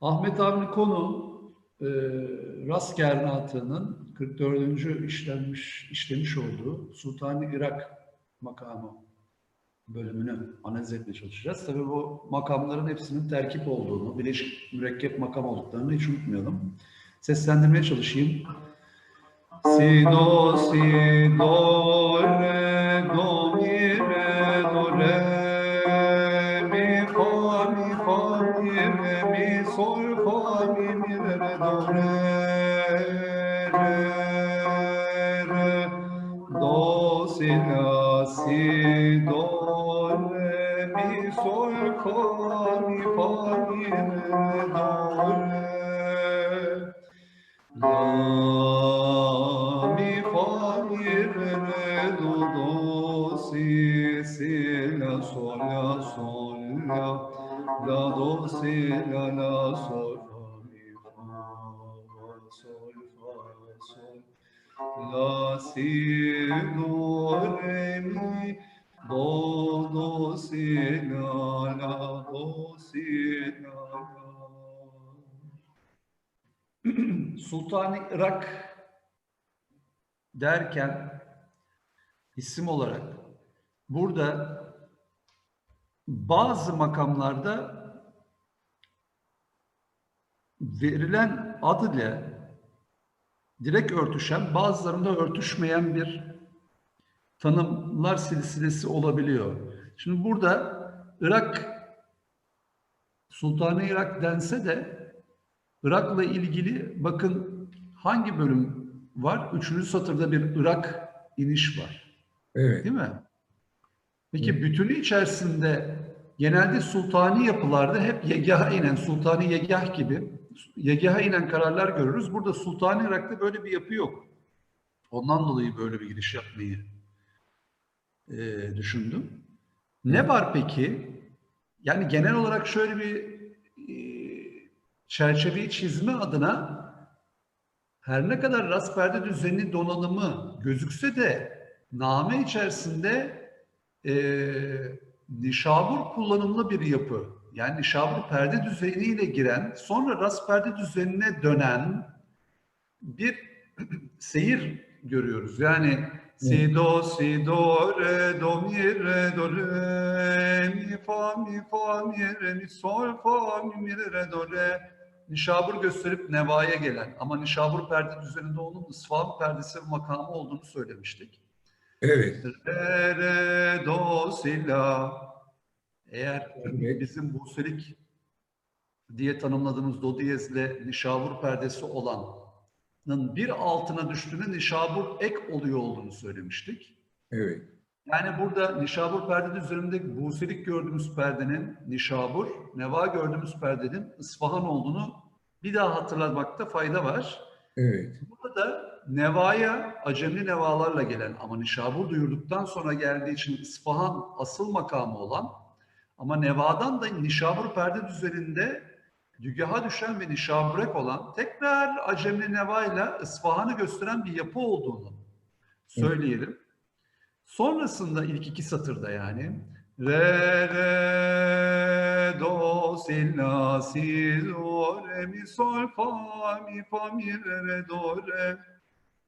Ahmet Avni Konu e, Ras Gernatının 44. işlenmiş işlemiş olduğu Sultani Irak makamı bölümünü analiz etmeye çalışacağız. Tabii bu makamların hepsinin terkip olduğunu, bileşik mürekkep makam olduklarını hiç unutmayalım. Seslendirmeye çalışayım. Si do si do re mi sol fa mi mi re re do re re re do si la si do re mi sol fa mi fa mi re re do re La mi fa mi re re do do si si la sol la sol la la do si la si do re mi do do si la la do si la la Sultani Irak derken isim olarak burada bazı makamlarda verilen ad ile direkt örtüşen bazılarında örtüşmeyen bir tanımlar silsilesi olabiliyor. Şimdi burada Irak Sultani Irak dense de Irak'la ilgili bakın hangi bölüm var? Üçüncü satırda bir Irak iniş var. Evet. Değil mi? Peki Evet. bütünü içerisinde genelde sultani yapılarda hep yegaha inen, sultani yegah gibi yegaha inen kararlar görürüz. Burada sultani Irak'ta böyle bir yapı yok. Ondan dolayı böyle bir giriş yapmayı eee, düşündüm. Ne var peki? Yani genel olarak şöyle bir eee, çerçeveyi çizme adına her ne kadar ras perde düzeni donanımı gözükse de name içerisinde eee nişabur kullanımlı bir yapı. Yani nişabur perde düzeniyle giren, sonra ras perde düzenine dönen bir seyir görüyoruz. Yani si do si do re do mi re do re mi fa mi fa mi re mi sol fa mi mi re do re nişabur gösterip nevaya gelen ama nişabur perde düzeninde onun ısfahın perdesi makamı olduğunu söylemiştik. Evet. Re re do si la eğer Evet. bizim Buselik diye tanımladığımız do diyezle nişabur perdesi olanın bir altına düştüğünde nişabur ek oluyor olduğunu söylemiştik. Evet. Yani burada nişabur perde üzerinde Buselik gördüğümüz perdenin nişabur, neva gördüğümüz perdenin ısfahan olduğunu bir daha hatırlamakta fayda var. Evet. Burada da nevaya acemli nevalarla gelen ama nişabur duyurduktan sonra geldiği için İsfahan asıl makamı olan ama nevadan da nişabur perde düzeninde dügaha düşen ve nişaburek olan tekrar acemli nevayla İsfahan'ı gösteren bir yapı olduğunu söyleyelim. Sonrasında ilk iki satırda yani re re do si la si do re mi sol fa mi fa mi re re do re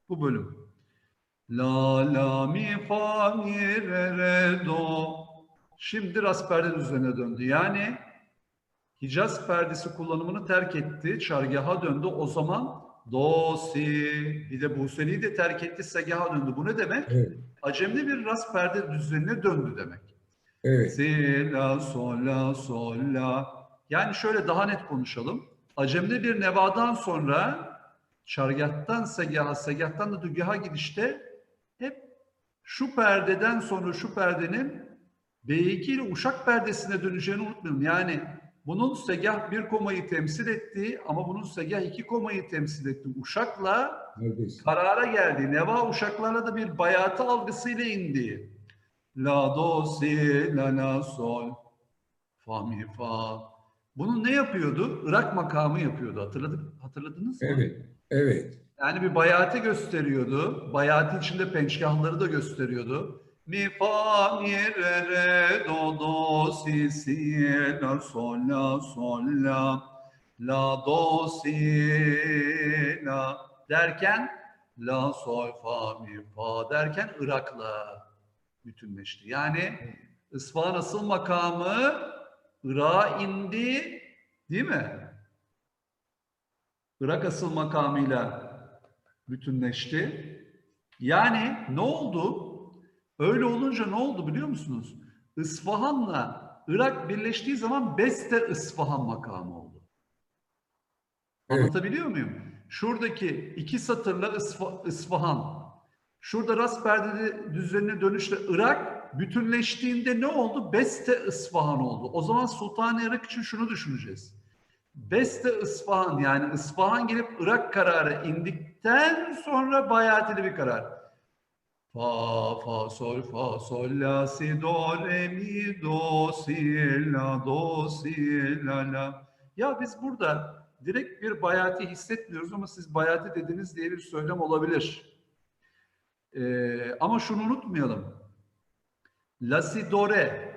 bu bölüm. La la mi fa mi re re do şimdi ras perde düzenine döndü. Yani Hicaz perdesi kullanımını terk etti. Çargaha döndü. O zaman do si bir de Buseli'yi de terk etti. Segaha döndü. Bu ne demek? Evet. Acemli bir ras perde düzenine döndü demek. Evet. Si, la, sol, la, sol, la. Yani şöyle daha net konuşalım. Acemli bir nevadan sonra çargahtan segaha, segahtan da dügaha gidişte hep şu perdeden sonra şu perdenin B2 ile uşak perdesine döneceğini unutmayalım. Yani bunun segah bir komayı temsil ettiği ama bunun segah iki komayı temsil ettiği uşakla Neredesin? karara geldi. Neva uşaklarla da bir bayatı algısıyla indi. La do si la la sol fa mi fa. Bunu ne yapıyordu? Irak makamı yapıyordu. Hatırladık, hatırladınız mı? Evet. Evet. Yani bir bayatı gösteriyordu. Bayatı içinde pençkahları da gösteriyordu. Mi fa mi re re do do si si la sol la sol la la do si la derken la sol fa mi fa derken Irak'la bütünleşti. Yani İsfahan asıl makamı Irak'a indi değil mi? Irak asıl makamıyla bütünleşti. Yani ne oldu? Öyle olunca ne oldu biliyor musunuz? İsfahan'la Irak birleştiği zaman Beste İsfahan makamı oldu. Evet. Anlatabiliyor muyum? Şuradaki iki satırla İsfa- İsfahan, şurada rast perdeli düzenine dönüşle Irak bütünleştiğinde ne oldu? Beste İsfahan oldu. O zaman Sultan Irak için şunu düşüneceğiz. Beste İsfahan yani İsfahan gelip Irak kararı indikten sonra bayatili bir karar. Fa, fa, sol, fa, sol, la, si, do, re, mi, do, si, la, do, si, la, la. Ya biz burada direkt bir bayati hissetmiyoruz ama siz bayati dediniz diye bir söylem olabilir. Ee, ama şunu unutmayalım. La, si, do, re.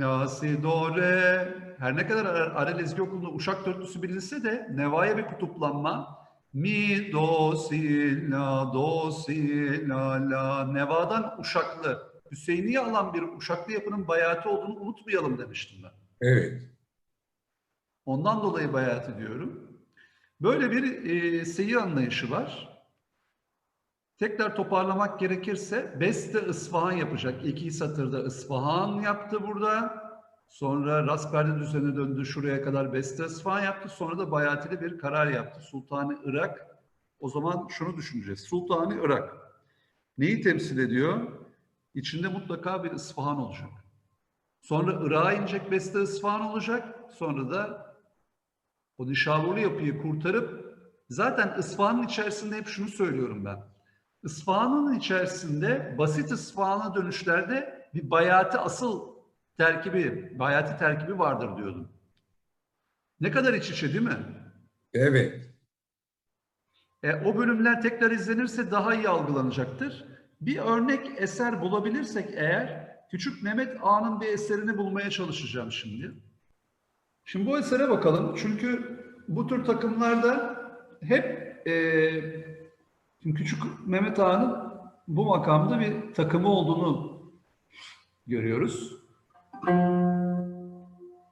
La, si, do, re. Her ne kadar Ar- Arel Ezgi Okulu'nda uşak dörtlüsü bilinse de nevaya bir kutuplanma. Mi, do, si, la, do, si, la, la. Nevadan uşaklı. Hüseyin'i alan bir uşaklı yapının bayati olduğunu unutmayalım demiştim ben. Evet. Ondan dolayı bayat ediyorum. Böyle bir e, seyir anlayışı var. Tekrar toparlamak gerekirse Beste İsfahan yapacak. İki satırda İsfahan yaptı burada. Sonra Rasperde düzene döndü. Şuraya kadar Beste İsfahan yaptı. Sonra da bayatili bir karar yaptı. Sultanı Irak. O zaman şunu düşüneceğiz. Sultanı Irak. Neyi temsil ediyor? İçinde mutlaka bir İsfahan olacak. Sonra Irak'a inecek Beste İsfahan olacak. Sonra da o nişavurlu yapıyı kurtarıp zaten İsfahan'ın içerisinde hep şunu söylüyorum ben. İsfahan'ın içerisinde basit İsfahan'a dönüşlerde bir bayati asıl terkibi, bayati terkibi vardır diyordum. Ne kadar iç içe değil mi? Evet. E, o bölümler tekrar izlenirse daha iyi algılanacaktır. Bir örnek eser bulabilirsek eğer, Küçük Mehmet Ağa'nın bir eserini bulmaya çalışacağım şimdi. Şimdi bu esere bakalım. Çünkü bu tür takımlarda hep e, şimdi Küçük Mehmet Ağa'nın bu makamda bir takımı olduğunu görüyoruz.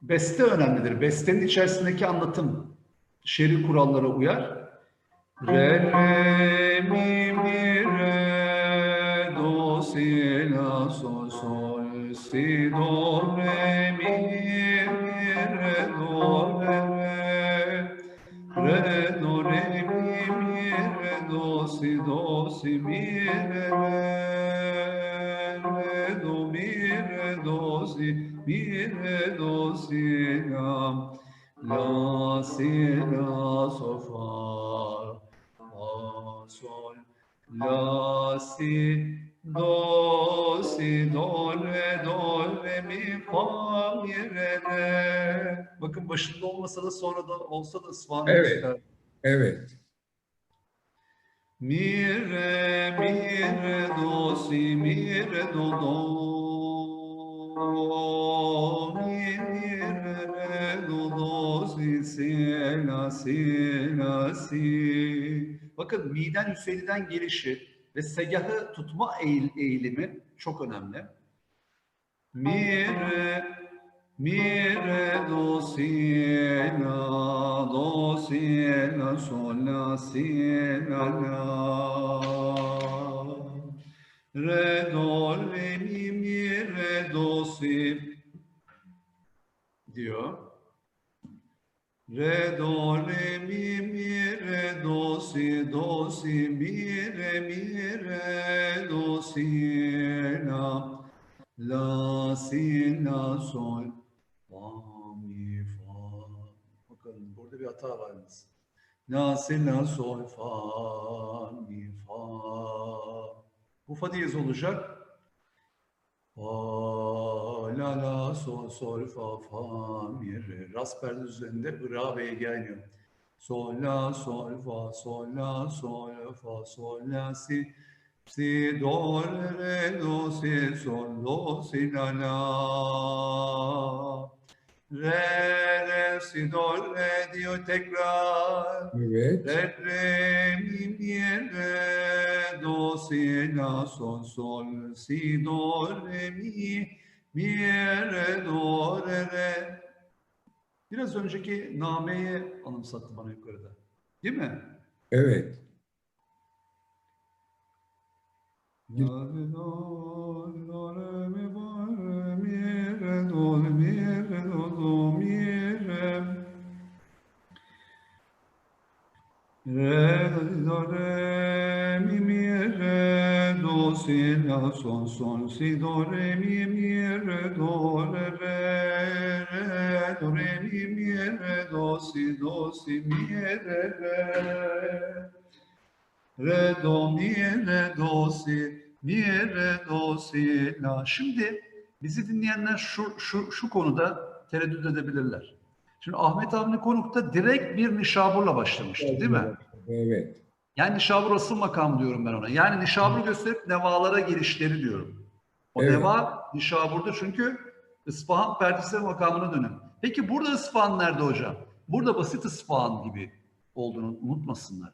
Beste önemlidir. Bestenin içerisindeki anlatım şer'i kurallara uyar. Re, re, mi, mi, re, do, si, la, sol, sol, si, do, re, mi, mi, re, do, re, re. Re, do, re, mi, mi, re, do, si, do, si, mi, re, re. Re, do, si, la. La, si, la, sol, fa, fa, sol, la, si, do, si, do, re, do, re, mi, fa, mi, re, re. Bakın başında olmasa da sonra da olsa da ısfanı Evet. çıkar. Evet. Mi, re, mi, re, do, si, mi, re, do, do. Bakın miden Hüseyin'den gelişi ve segahı tutma eğil, eğilimi çok önemli. Mi, re, mi, re, do, si, la, do, si, la, sol, la, si, la, la. Re, do, re, mi, mi, re, do, si diyor. Re, do, re, mi, mi, re, do, si, do, si, mi, re, mi, re, do, si, la. La, si, la, sol, fa, mi, fa. Bakın burada bir hata var yalnız. La, si, la, sol, fa, mi, fa. Bu fa diyez olacak. Fa, la, la, sol, sol, fa, fa, mi, re. Ras perde üzerinde ıra ve ege. Sol, la, sol, fa, sol, la, sol, fa, sol, la, si. Si, do, re, do, si, sol, do, si, la, la. Re, re, si, do, re diyor tekrar. Evet. Re, re, mi, mi, re, do, si, la, sol, sol, si, do, re, mi, mi, re, do, re, re. Biraz önceki nameyi anımsattı bana yukarıda. Değil mi? Evet. Do, la, sol, sol, si, do, re, mi, mi, re, do, re, re, do, re, mi, mi, re, do, si, do, si, mi, re, re. Re, do, mi, re, do, si, mi, re, do, si, la. Şimdi bizi dinleyenler şu, şu, şu konuda tereddüt edebilirler. Şimdi Ahmet Avni Konuk'ta direkt bir nişaburla başlamıştı değil mi? Evet. Yani nişabur asıl makam diyorum ben ona. Yani nişaburu gösterip nevalara gelişleri diyorum. O Evet. neva nişaburda çünkü İsfahan perdesi makamına dönüyor. Peki burada İsfahan nerede hocam? Burada basit İsfahan gibi olduğunu unutmasınlar.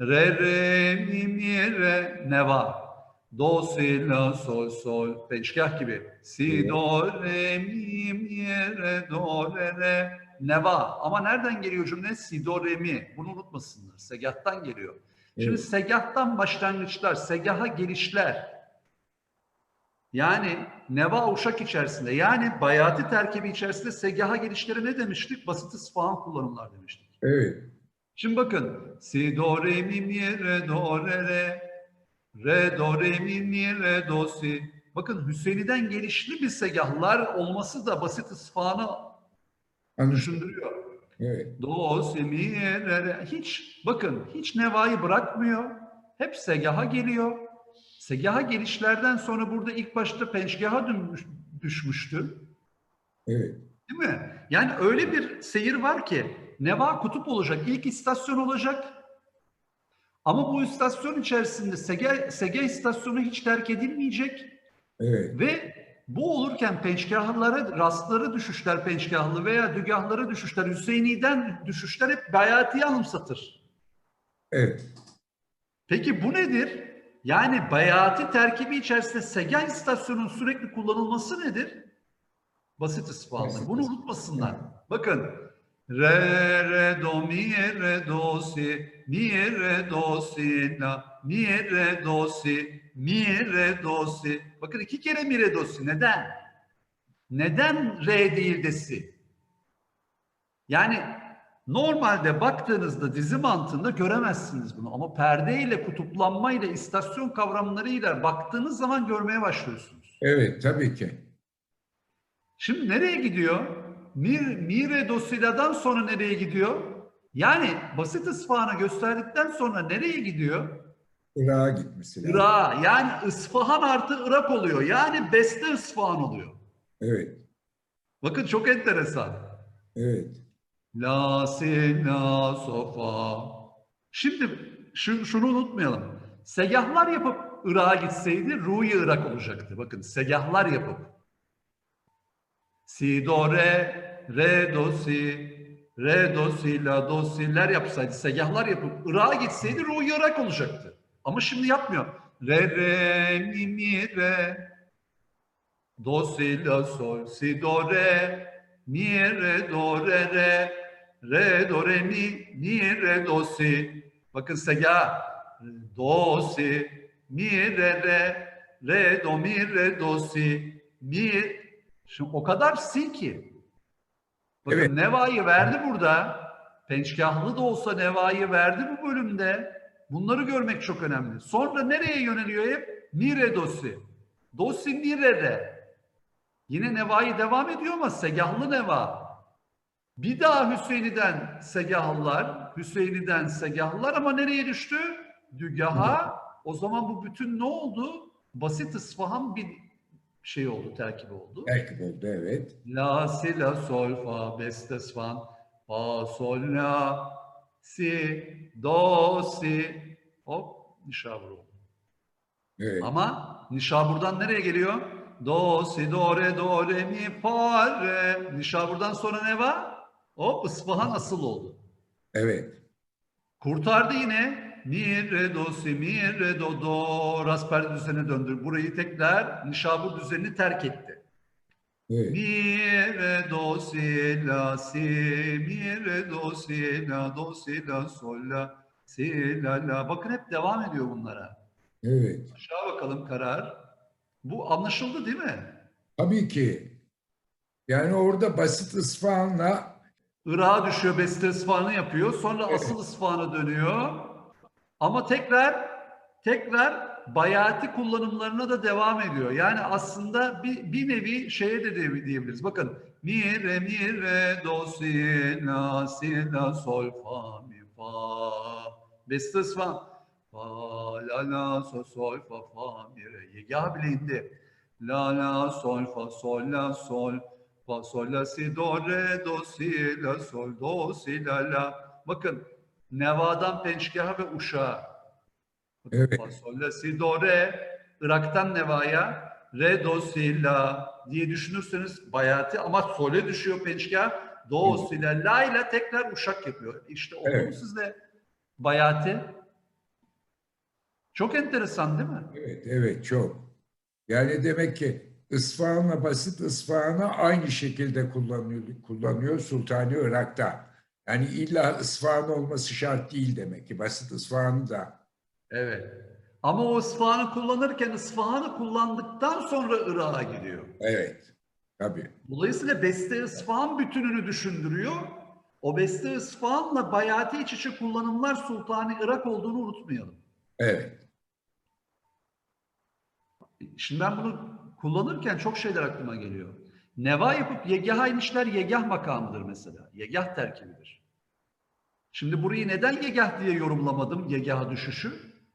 Re, re, mi, mi, re, neva. Do, si, la, sol, sol. Peşkah gibi. Si, do, re, mi, mi, re, do, re, re. Neva. Ama nereden geliyor cümle? Si, do, re, mi. Bunu unutmasınlar. Segahtan geliyor. Şimdi Evet. segahtan başlangıçlar, segaha gelişler. Yani neva uşak içerisinde yani bayati terkibi içerisinde segaha gelişleri ne demiştik? Basit isfahan kullanımlar demiştik. Evet. Şimdi bakın. Si do re mi mi re do re re. Re do re mi mi re do si. Bakın Hüseyin'den gelişli bir segahlar olması da basit isfahanı Anladım. düşündürüyor. Evet. Do, si, mi, re, re. Hiç bakın hiç nevayı bırakmıyor. Hep segaha geliyor. Segaha gelişlerden sonra burada ilk başta pençgaha düşmüştü. Evet. Değil mi? Yani öyle bir seyir var ki neva kutup olacak. ilk istasyon olacak. Ama bu istasyon içerisinde Sege, Sege istasyonu hiç terk edilmeyecek. Evet. Ve bu olurken pençkahlara, rastları düşüşler pençkahlı veya dügahlara düşüşler, Hüseyini'den düşüşler hep bayatiyi anımsatır. Evet. Peki bu nedir? Yani bayati terkibi içerisinde Segen istasyonun sürekli kullanılması nedir? Basit. Basit Bunu unutmasınlar. Bakın. Re, re, do, mi, re, do, si, mi, re, do, si, la, mi, re, do, si, mi, re, do, si. Bakın iki kere mi, re, do, si. Neden? Neden re değil de si? Yani normalde baktığınızda dizi mantığında göremezsiniz bunu. Ama perde ile kutuplanma ile istasyon kavramlarıyla baktığınız zaman görmeye başlıyorsunuz. Evet. Tabii ki. Şimdi nereye gidiyor? Mir, mire dosiladan sonra nereye gidiyor? Yani basit isfahanı gösterdikten sonra nereye gidiyor? Irak'a gitmesi lazım. Irak. Yani İsfahan artı Irak oluyor. Yani beste İsfahan oluyor. Evet. Bakın çok enteresan. Evet. La si la sofa. Şimdi şu, şunu unutmayalım. Segahlar yapıp Irak'a gitseydi Ruhi Irak olacaktı. Bakın segahlar yapıp. Si do re, re do si, re do si la do si'ler yapsaydı, segahlar yapıp Irak'a gitseydi Ruhi Irak olacaktı. Ama şimdi yapmıyor. Re re mi mi re, do si la sol si do re, mi re do re re, re do re mi mi re do si. Bakın sega do si mi re re re do mi re do si mi Şimdi o kadar si ki. Bakın Evet. nevayı verdi burada. Pençkahlı da olsa nevayı verdi bu bölümde. Bunları görmek çok önemli. Sonra nereye yöneliyor hep? Mi re do si. Do si mi re re. Yine nevayı devam ediyor ama segahlı neva. Bir daha Hüseyin'den segahlılar, Hüseyin'den segahlılar ama nereye düştü? Dügaha. O zaman bu bütün ne oldu? Basit İsfahan bir şey oldu, terkip oldu. Belki oldu. Evet. La, si, la, sol, fa, beste, svan, fa, sol, la, si, do, si. Hop, nişabur oldu. Evet. Ama nişaburdan nereye geliyor? Do, si, do, re, do, re, mi, fa, re. Nişaburdan sonra ne var? Hop Isfahan asıl oldu. Evet. Kurtardı yine. Mi, re, do, si, mi, re, do, do. Rasper düzenine döndü. Burayı tekrar nişabur düzenini terk etti. Evet. Mi, re, do, si, la, si, mi, re, do, si, la, do, si, la, sol, la, si, la, la. Bakın hep devam ediyor bunlara. Evet. Aşağı bakalım karar. Bu anlaşıldı değil mi? Tabii ki. Yani orada basit ısfahanla Irak'a düşüyor, beste ısfahını yapıyor. Sonra Evet. asıl ısfahına dönüyor. Ama tekrar tekrar bayati kullanımlarına da devam ediyor. Yani aslında bir, bir nevi şeye de diye- diyebiliriz. Bakın mi re mi re do si la si la sol fa mi fa beste ısfah fa la la sol sol fa fa mi re yegah bile indi. La la sol fa sol la sol fa sol la si do re do si la sol do si la la. Bakın Neva'dan pençgaha ve uşağa. Evet. Si do re. Irak'tan Neva'ya re do si la diye düşünürseniz bayati ama sole düşüyor pençgah. Do Evet. si la la ile tekrar uşak yapıyor. İşte oldu Evet. sizde bayati? Çok enteresan değil mi? evet evet çok. Yani demek ki ısfahanla basit ısfahanı aynı şekilde kullanıyor, kullanıyor Sultani Irak'ta. Yani illa ısfahan olması şart değil demek ki. Basit ısfahanı da. Evet. Ama o ısfahanı kullanırken ısfahanı kullandıktan sonra Irak'a gidiyor. Evet. Tabii. Dolayısıyla beste ısfahan bütününü düşündürüyor. O beste ısfahanla bayati iç içe kullanımlar Sultani Irak olduğunu unutmayalım. Evet. Şimdi ben bunu kullanırken çok şeyler aklıma geliyor. Neva yapıp yegah inişler yegah makamıdır mesela. Yegah terkibidir. Şimdi burayı neden yegah diye yorumlamadım yegah düşüşü?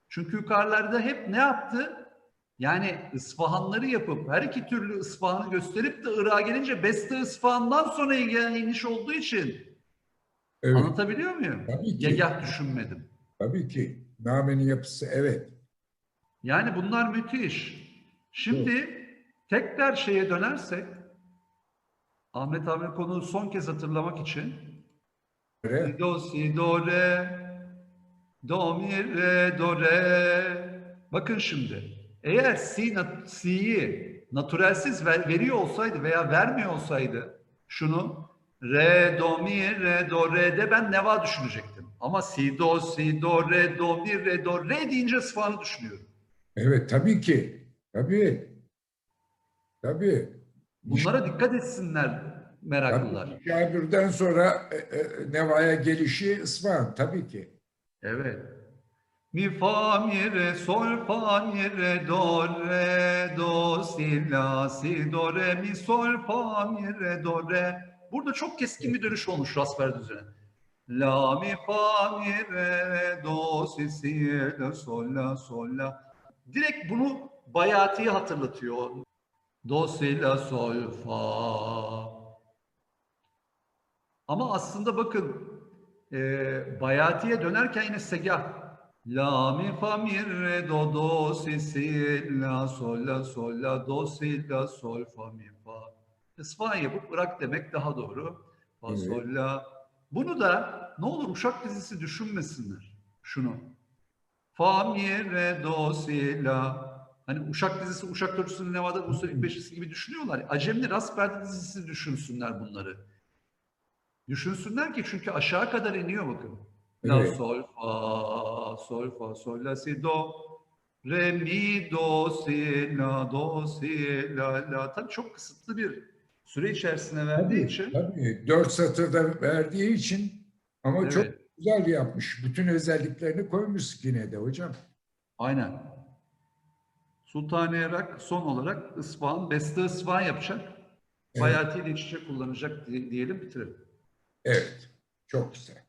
Çünkü yukarılarda hep ne yaptı? Yani ısfahanları yapıp her iki türlü ısfahanı gösterip de Irak'a gelince beste ısfahandan sonra yegah iniş olduğu için Evet. anlatabiliyor muyum? Tabii ki. Yegah düşünmedim. Tabii ki. Namenin yapısı evet. Yani bunlar müthiş. Şimdi tekrar şeye dönersek Ahmet abi konuyu son kez hatırlamak için si do si do re do mi re do re bakın şimdi eğer si nat- si'yi natürelsiz ver- veriyor olsaydı veya vermiyor olsaydı şunu re do mi re do re de ben neva düşünecektim. Ama si do si do re do mi re do re deyince sıfanı düşünüyorum. Evet tabii ki. Tabii. Tabii. Bunlara dikkat etsinler meraklılar. Tabii. Cabir'den sonra e, e, Neva'ya gelişi İsfahan tabii ki. Evet. Mi fa mi re sol fa mi re do re do si la si do re mi sol fa mi re do re. Burada çok keskin bir dönüş olmuş Rasper düzeni. La mi fa mi re do si si la sol la sol la. Direkt bunu bayatiyi hatırlatıyor. Do si la sol fa. Ama aslında bakın e, bayatiye dönerken yine segah. La mi fa mi re do do si si la sol la sol la do si la sol fa mi fa. İsfahan yapıp Irak demek daha doğru. Fa Evet. sol la. Bunu da ne olur uşak dizisi düşünmesinler. Şunu. Fa mi re do si la. Hani uşak dizisi, uşak dörtüsünün Nevada Usul beşlisi gibi düşünüyorlar. Acemli Rasper dizisi düşünsünler bunları. Düşünsünler ki çünkü aşağı kadar iniyor bakın. La Evet. sol fa sol fa sol la si do re mi do si la do si la la tabii çok kısıtlı bir süre içerisine verdiği Tabii, için tabii. Dört satırda verdiği için ama Evet. çok güzel yapmış. Bütün özelliklerini koymuş yine de hocam. aynen. Sultani Irak son olarak İsfahan, Beste İsfahan yapacak. Evet. Bayati ile iç içe kullanacak diye- diyelim bitirelim. Evet. Çok güzel.